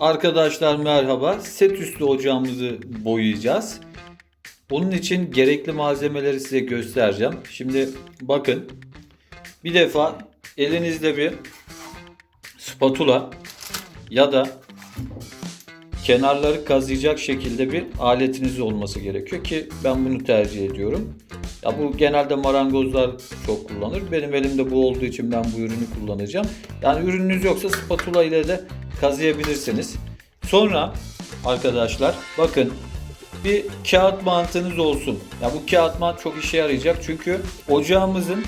Arkadaşlar merhaba. Set üstü ocağımızı boyayacağız. Onun için gerekli malzemeleri size göstereceğim. Şimdi bakın. Bir defa elinizde bir spatula ya da kenarları kazıyacak şekilde bir aletiniz olması gerekiyor ki ben bunu tercih ediyorum. Ya bu genelde marangozlar çok kullanır. Benim elimde bu olduğu için ben bu ürünü kullanacağım. Yani ürününüz yoksa spatula ile de kazıyabilirsiniz. Sonra arkadaşlar bakın bir kağıt mantığınız olsun. Ya bu kağıt mant çok işe yarayacak çünkü ocağımızın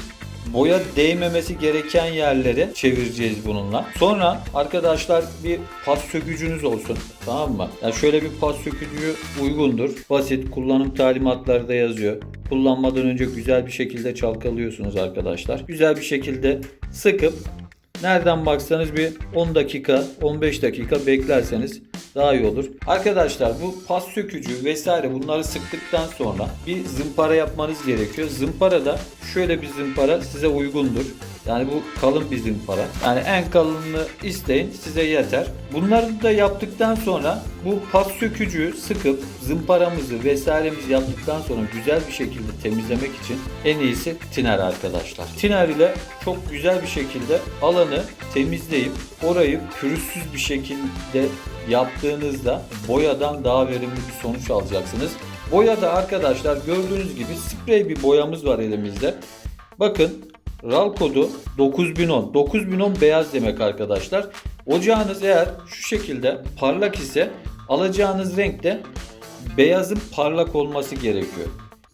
boya değmemesi gereken yerlere çevireceğiz bununla. Sonra arkadaşlar bir pas sökücünüz olsun. Tamam mı? Yani şöyle bir pas sökücü uygundur. Basit kullanım talimatları da yazıyor. Kullanmadan önce güzel bir şekilde çalkalıyorsunuz arkadaşlar. Güzel bir şekilde sıkıp nereden baksanız bir 10 dakika 15 dakika beklerseniz daha iyi olur. Arkadaşlar bu pas sökücü vesaire bunları sıktıktan sonra bir zımpara yapmanız gerekiyor. Zımpara da şöyle bir zımpara size uygundur. Yani bu kalın bir zımpara. Yani en kalınını isteyin size yeter. Bunları da yaptıktan sonra bu pas sökücüyü sıkıp zımparamızı vesairemizi yaptıktan sonra güzel bir şekilde temizlemek için en iyisi tiner arkadaşlar. Tiner ile çok güzel bir şekilde alanı temizleyip orayı pürüzsüz bir şekilde yaptığınızda boyadan daha verimli bir sonuç alacaksınız. Boyada arkadaşlar gördüğünüz gibi sprey bir boyamız var elimizde. Bakın RAL kodu 9010. 9010 beyaz demek arkadaşlar. Ocağınız eğer şu şekilde parlak ise alacağınız renkte beyazın parlak olması gerekiyor.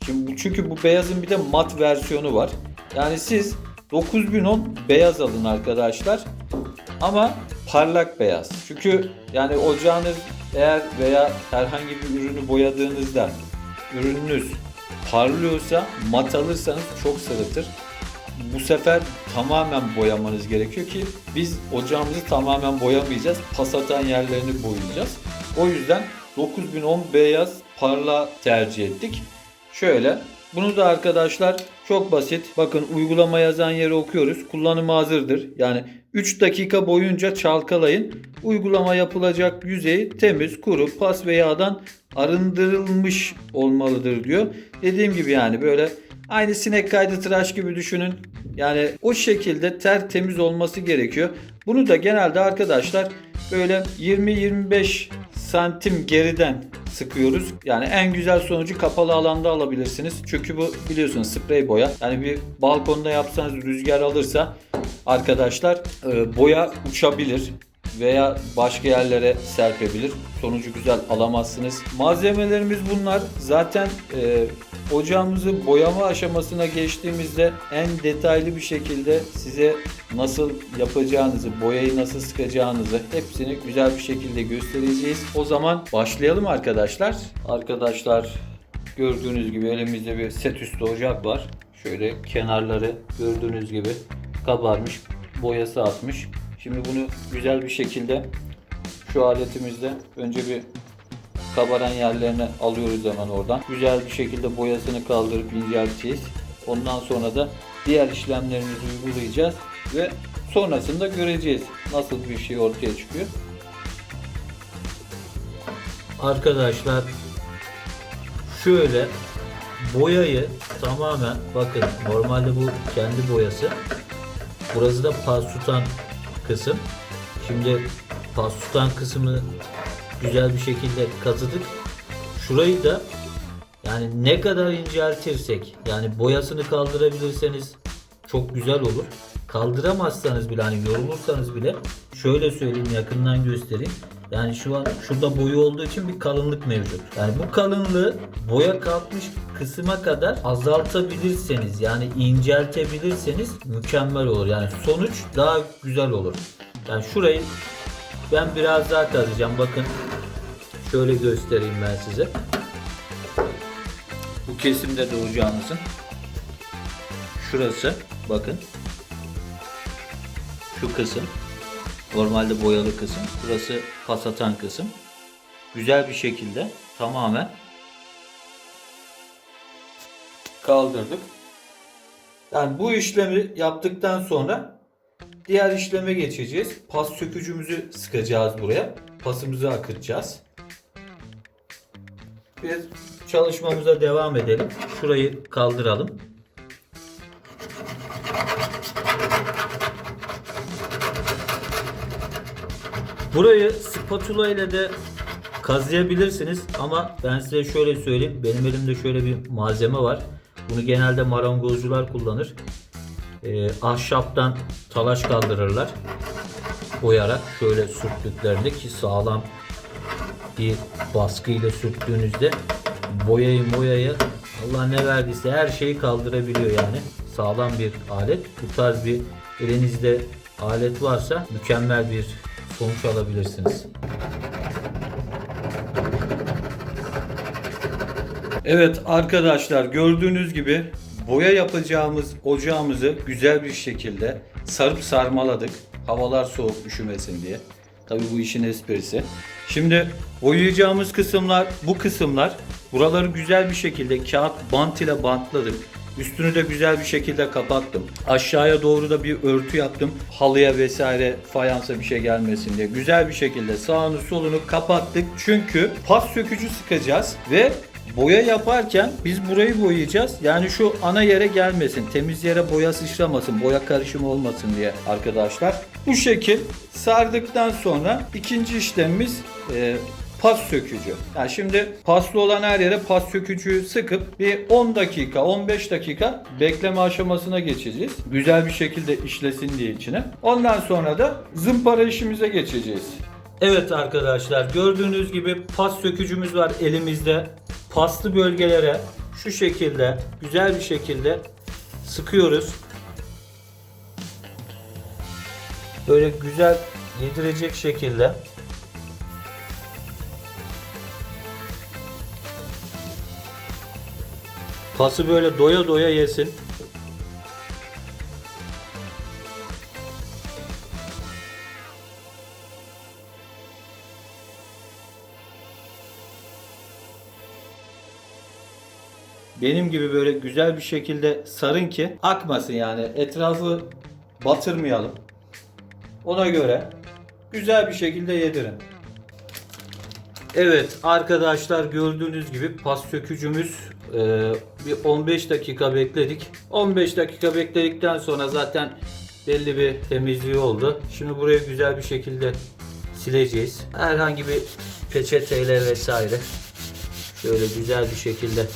Şimdi çünkü bu beyazın bir de mat versiyonu var. Yani siz 9010 beyaz alın arkadaşlar. Ama parlak beyaz. Çünkü yani ocağınız eğer veya herhangi bir ürünü boyadığınızda ürününüz parlıyorsa mat alırsanız çok sırıtır. Bu sefer tamamen boyamanız gerekiyor ki biz ocağımızı tamamen boyamayacağız. Pas atan yerlerini boyayacağız. O yüzden 9010 beyaz parla tercih ettik. Şöyle bunu da arkadaşlar çok basit. Bakın uygulama yazan yeri okuyoruz. Kullanıma hazırdır. Yani 3 dakika boyunca çalkalayın. Uygulama yapılacak yüzeyi temiz, kuru, pas ve yağdan arındırılmış olmalıdır diyor. Dediğim gibi yani böyle aynı sinek kaydı tıraş gibi düşünün. Yani o şekilde tertemiz olması gerekiyor. Bunu da genelde arkadaşlar böyle 20-25 santim geriden sıkıyoruz. Yani en güzel sonucu kapalı alanda alabilirsiniz. Çünkü bu biliyorsunuz sprey boya. Yani bir balkonda yapsanız rüzgar alırsa arkadaşlar e, boya uçabilir veya başka yerlere serpebilir. Sonucu güzel alamazsınız. Malzemelerimiz bunlar. Zaten e, ocağımızı boyama aşamasına geçtiğimizde en detaylı bir şekilde size nasıl yapacağınızı, boyayı nasıl sıkacağınızı hepsini güzel bir şekilde göstereceğiz. O zaman başlayalım arkadaşlar. Arkadaşlar gördüğünüz gibi elimizde bir set üstü ocak var. Şöyle kenarları gördüğünüz gibi kabarmış, boyası atmış. Şimdi bunu güzel bir şekilde şu aletimizde önce bir kabaran yerlerini alıyoruz hemen oradan. Güzel bir şekilde boyasını kaldırıp incelteceğiz. Ondan sonra da diğer işlemlerimizi uygulayacağız ve sonrasında göreceğiz nasıl bir şey ortaya çıkıyor. Arkadaşlar şöyle boyayı tamamen bakın normalde bu kendi boyası. Burası da pas tutan kısım. Şimdi pas tutan kısmı güzel bir şekilde kazıdık. Şurayı da yani ne kadar inceltirsek yani boyasını kaldırabilirseniz çok güzel olur. Kaldıramazsanız bile hani yorulursanız bile şöyle söyleyeyim yakından göstereyim. Yani şu an şurada boyu olduğu için bir kalınlık mevcut. Yani bu kalınlığı boya kalkmış kısma kadar azaltabilirseniz yani inceltebilirseniz mükemmel olur. Yani sonuç daha güzel olur. Yani şurayı ben biraz daha kazacağım. Bakın şöyle göstereyim ben size. Bu kesimde de ocağımızın şurası bakın şu kısım normalde boyalı kısım burası pas atan kısım güzel bir şekilde tamamen kaldırdık. Yani bu işlemi yaptıktan sonra diğer işleme geçeceğiz. Pas sökücümüzü sıkacağız buraya. pasımızı akıtacağız. Biz çalışmamıza devam edelim. Şurayı kaldıralım. Burayı spatula ile de kazıyabilirsiniz ama ben size şöyle söyleyeyim. Benim elimde şöyle bir malzeme var. Bunu genelde marangozcular kullanır. Ee, ahşaptan talaş kaldırırlar. Oyarak şöyle sürttüklerinde ki sağlam bir baskıyla sürttüğünüzde boyayı moyayı Allah ne verdiyse her şeyi kaldırabiliyor yani. Sağlam bir alet. Bu tarz bir elinizde alet varsa mükemmel bir sonuç alabilirsiniz. Evet arkadaşlar gördüğünüz gibi boya yapacağımız ocağımızı güzel bir şekilde sarıp sarmaladık. Havalar soğuk üşümesin diye. Tabii bu işin esprisi. Şimdi boyayacağımız kısımlar bu kısımlar. Buraları güzel bir şekilde kağıt bant ile bantladık. Üstünü de güzel bir şekilde kapattım. Aşağıya doğru da bir örtü yaptım. Halıya vesaire fayansa bir şey gelmesin diye. Güzel bir şekilde sağını solunu kapattık. Çünkü pas sökücü sıkacağız ve Boya yaparken biz burayı boyayacağız. Yani şu ana yere gelmesin. Temiz yere boya sıçramasın. Boya karışımı olmasın diye arkadaşlar. Bu şekil sardıktan sonra ikinci işlemimiz e, pas sökücü. Yani şimdi paslı olan her yere pas sökücüyü sıkıp bir 10 dakika 15 dakika bekleme aşamasına geçeceğiz. Güzel bir şekilde işlesin diye içine. Ondan sonra da zımpara işimize geçeceğiz. Evet arkadaşlar gördüğünüz gibi pas sökücümüz var elimizde. Paslı bölgelere şu şekilde güzel bir şekilde sıkıyoruz. Böyle güzel yedirecek şekilde. Pası böyle doya doya yesin. benim gibi böyle güzel bir şekilde sarın ki akmasın yani etrafı batırmayalım. Ona göre güzel bir şekilde yedirin. Evet arkadaşlar gördüğünüz gibi pas sökücümüz e, bir 15 dakika bekledik. 15 dakika bekledikten sonra zaten belli bir temizliği oldu. Şimdi burayı güzel bir şekilde sileceğiz. Herhangi bir peçeteyle vesaire şöyle güzel bir şekilde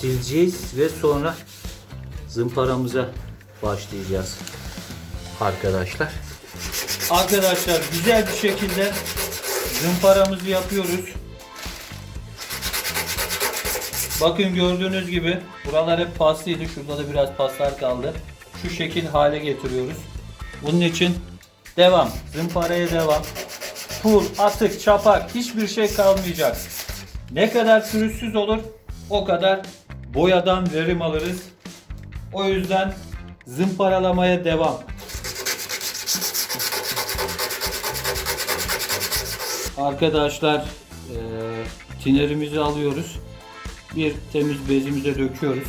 sileceğiz ve sonra zımparamıza başlayacağız arkadaşlar. Arkadaşlar güzel bir şekilde zımparamızı yapıyoruz. Bakın gördüğünüz gibi buralar hep paslıydı. Şurada da biraz paslar kaldı. Şu şekil hale getiriyoruz. Bunun için devam. Zımparaya devam. Pul, atık, çapak hiçbir şey kalmayacak. Ne kadar pürüzsüz olur o kadar boyadan verim alırız. O yüzden zımparalamaya devam. Arkadaşlar e, tinerimizi alıyoruz. Bir temiz bezimize döküyoruz.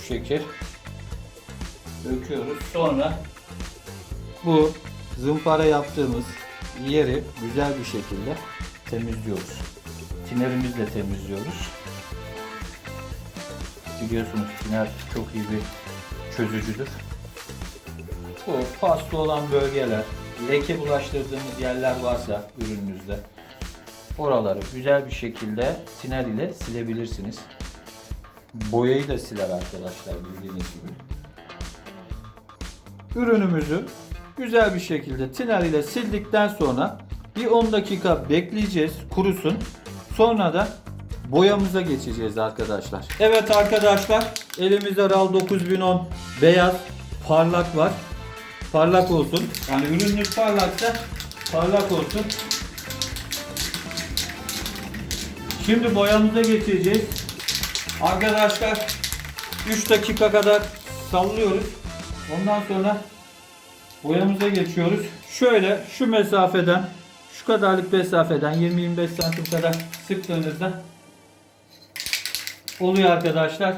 Şu şekil. Döküyoruz. Sonra bu zımpara yaptığımız yeri güzel bir şekilde temizliyoruz. Tinerimizle temizliyoruz. Biliyorsunuz tiner çok iyi bir çözücüdür. Bu paslı olan bölgeler, leke bulaştırdığımız yerler varsa ürününüzde oraları güzel bir şekilde tiner ile silebilirsiniz. Boyayı da siler arkadaşlar bildiğiniz gibi. Ürünümüzü güzel bir şekilde tiner ile sildikten sonra bir 10 dakika bekleyeceğiz kurusun. Sonra da boyamıza geçeceğiz arkadaşlar. Evet arkadaşlar elimizde RAL 9010 beyaz parlak var. Parlak olsun. Yani ürününüz parlaksa parlak olsun. Şimdi boyamıza geçeceğiz. Arkadaşlar 3 dakika kadar sallıyoruz. Ondan sonra boyamıza geçiyoruz. Şöyle şu mesafeden şu kadarlık mesafeden 20-25 santim kadar sıktığınızda oluyor arkadaşlar.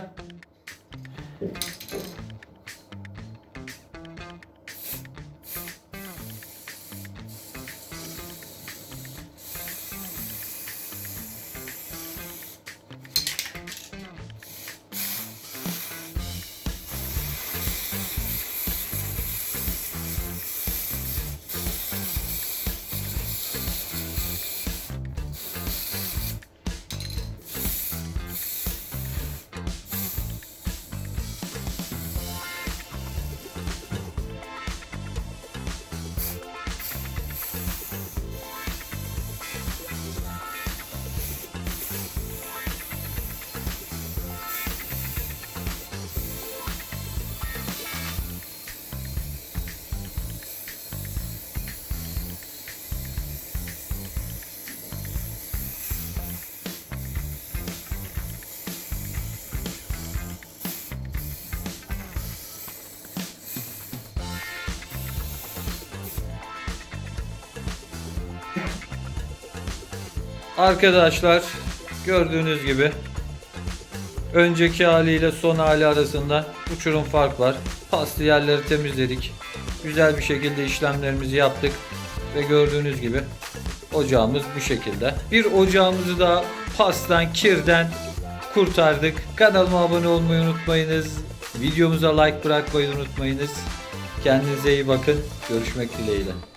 Arkadaşlar gördüğünüz gibi önceki haliyle son hali arasında uçurum fark var. Paslı yerleri temizledik. Güzel bir şekilde işlemlerimizi yaptık. Ve gördüğünüz gibi ocağımız bu şekilde. Bir ocağımızı da pastan, kirden kurtardık. Kanalıma abone olmayı unutmayınız. Videomuza like bırakmayı unutmayınız. Kendinize iyi bakın. Görüşmek dileğiyle.